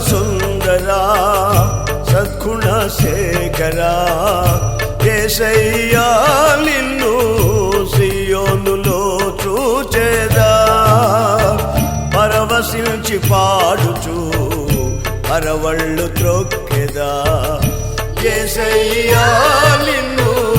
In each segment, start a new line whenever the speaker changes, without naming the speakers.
సుందరా సద్గుణ శేఖరా కేశయ్యా నిన్ను సియోనులో చూచేదా. పరవశించి పాడుచు పరవళ్ళు త్రొక్కెదా. కేశయ్యా నిన్ను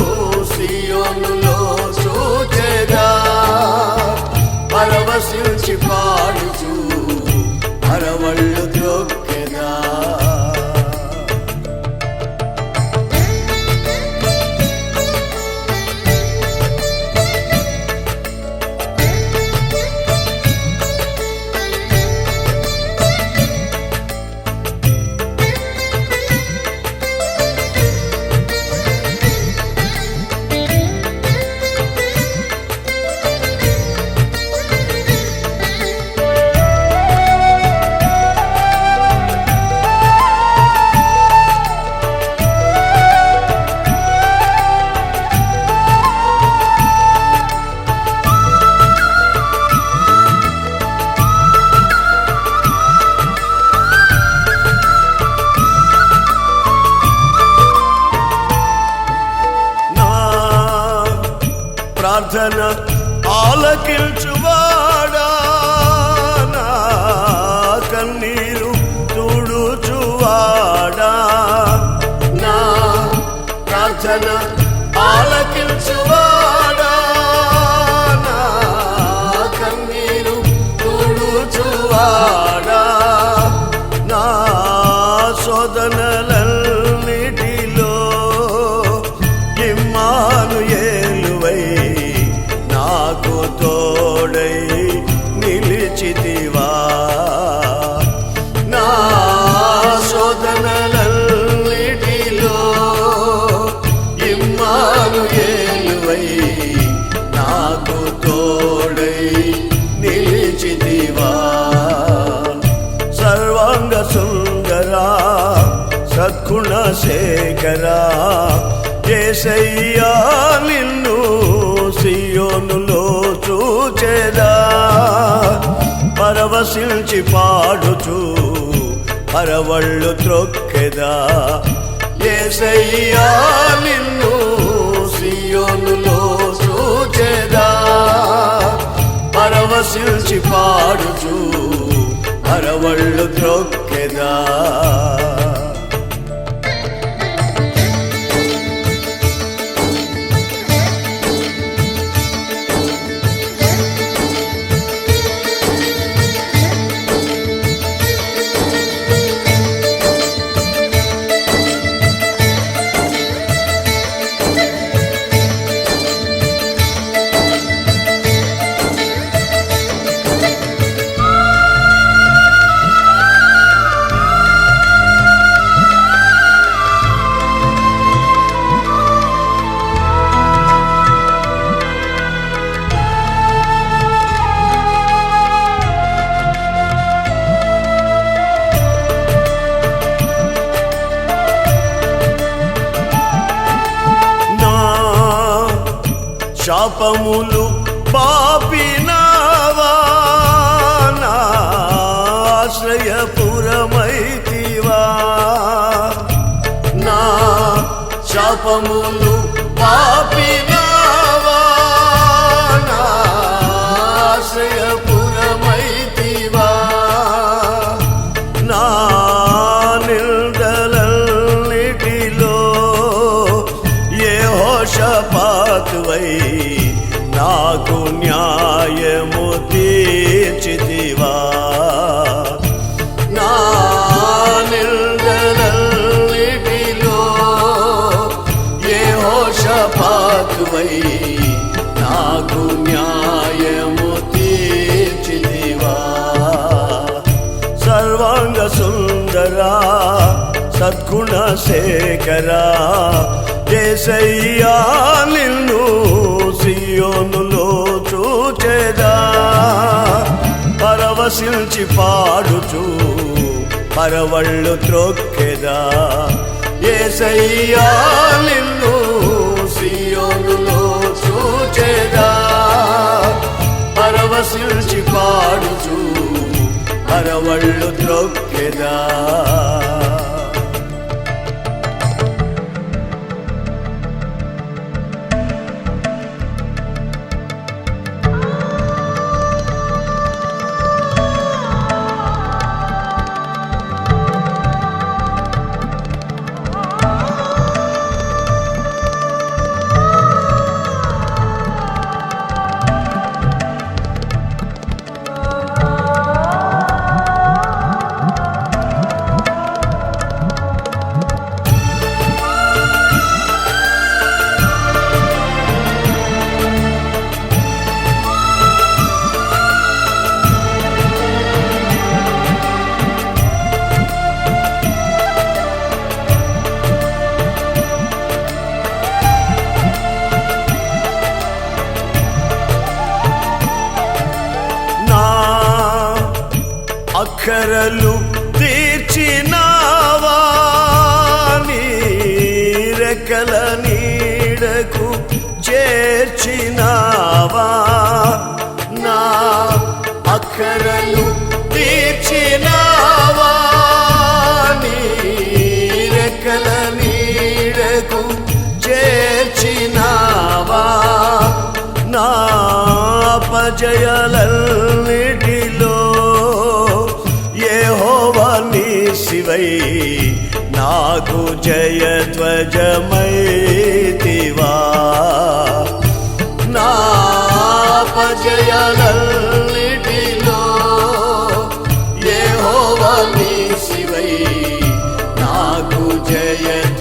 ప్రార్థన ఆలకించువాడా? నా కన్నీరు తుడుచువాడా? నా ప్రార్థన ఆలకించువాడా? నా కన్నీరు తుడుచువాడా? నా శోధన గుణశేఖరా శేఖరా ఏసయ్యా నిన్ను సియోనులో చూచేదా. పరవశించి పాడుచు పరవళ్ళు త్రొక్కెదా. ఏసయ్యా నిన్ను సియోనులో చూచేదా. పరవశించి పాడుచు పరవళ్ళు త్రొక్కెదా. శాపములు పాపినావా? నా ఆశ్రయపురమైతివా? నా శాపములు నాకు న్యాయము తీర్చితివా. నా నిందలన్నిటిలో ఏ హోషపాతువై నాకు న్యాయము తీర్చితివా. సర్వాంగ సుందరా సద్గుణ శేఖరా ఏసయ్యా నిన్ను సియోనులో చూచేదా. పరవశించి పాడుచు పరవళ్ళు త్రొక్కెదా. ఏసయ్యా నిన్ను సియోనులో చూచేదా. పరవశించి పాడుచు పరవళ్ళు త్రొక్కెదా. అక్కరలు తీర్చినావా? నీ నీడకు చేర్చినావా? నా అక్కరలు శివై నాకు జయధ్వజమైతివా నా అపజయాలన్నిటిలో యెహోవా నీ శివై. నాకు జయధ్వజమైతివా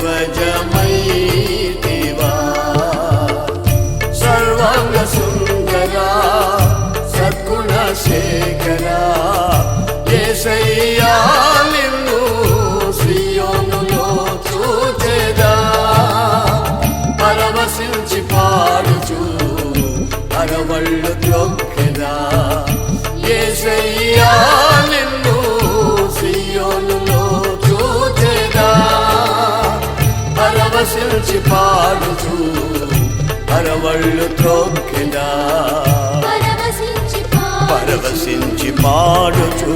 పరవశించి పాడుచు అరవళ్ళు త్రొక్కెదా పరవశించి పాడుచు